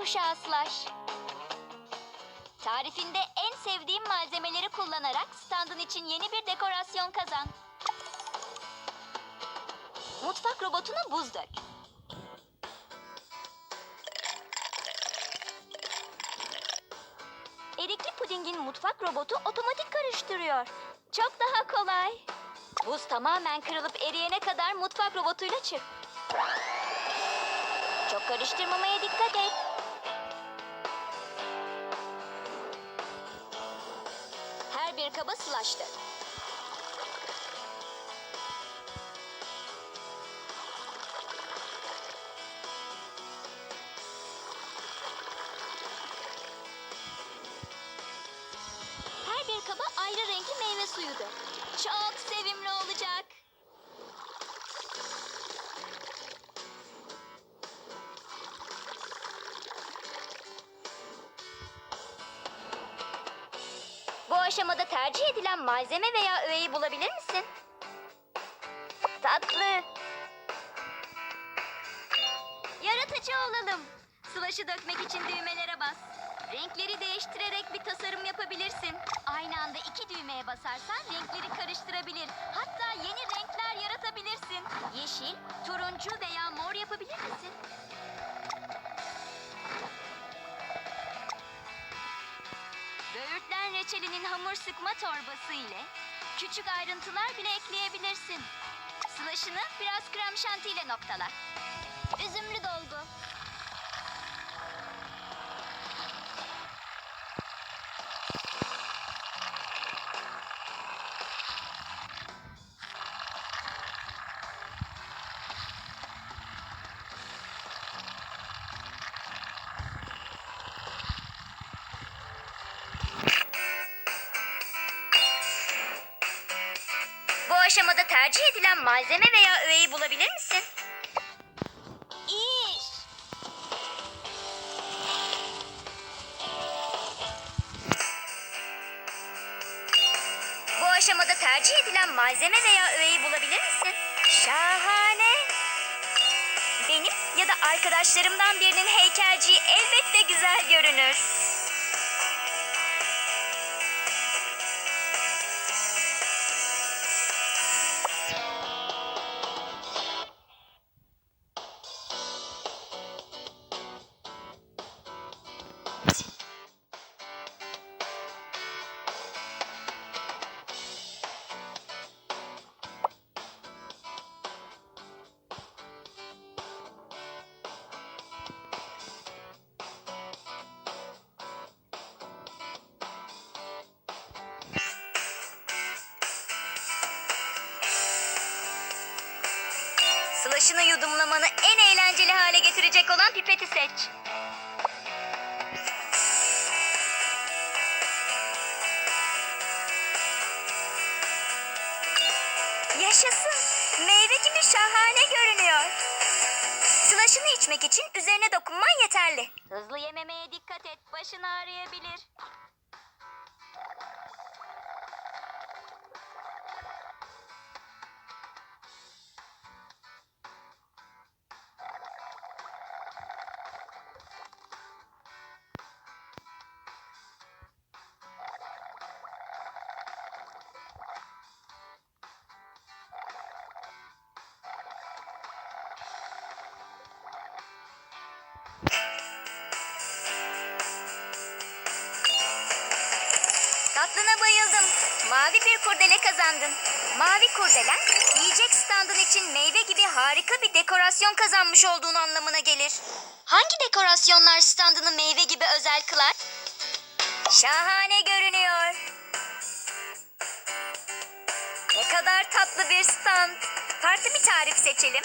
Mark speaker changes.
Speaker 1: kuşağı Slash. Tarifinde en sevdiğim malzemeleri kullanarak standın için yeni bir dekorasyon kazan. Mutfak robotuna buz dök. Erikli pudingin mutfak robotu otomatik karıştırıyor. Çok daha kolay. Buz tamamen kırılıp eriyene kadar mutfak robotuyla çırp. Çok karıştırmamaya dikkat et. Bir kaba dök. Her bir kaba ayrı renkli meyve suyu dök. Çok sevimli olacak. Aşamada tercih edilen malzeme veya öğeyi bulabilir misin? Tatlı. Yaratıcı olalım. Slash'ı dökmek için düğmelere bas. Renkleri değiştirerek bir tasarım yapabilirsin. Aynı anda iki düğmeye basarsan renkleri karıştırabilir. Hatta yeni renkler yaratabilirsin. Yeşil, turuncu veya mor yapabilir misin? Reçelinin hamur sıkma torbası ile küçük ayrıntılar bile ekleyebilirsin. Slash'ını biraz krem şanti ile noktala. Üzümlü dolgu. Bu aşamada tercih edilen malzeme veya öğeyi bulabilir misin? İş. Bu aşamada tercih edilen malzeme veya öğeyi bulabilir misin? Şahane. Benim ya da arkadaşlarımdan birinin heykelciği elbette güzel görünür. Slash'ını yudumlamanı en eğlenceli hale getirecek olan pipeti seç. Yaşasın. Meyve gibi şahane görünüyor. Slash'ını içmek için üzerine dokunman yeterli. Hızlı yememeye dikkat et. Başın ağrıyabilir. Tatlına bayıldım. Mavi bir kurdele kazandın. Mavi kurdelen, yiyecek standın için meyve gibi harika bir dekorasyon kazanmış olduğun anlamına gelir. Hangi dekorasyonlar standını meyve gibi özel kılar? Şahane görünüyor. Ne kadar tatlı bir stand. Farklı bir tarif seçelim.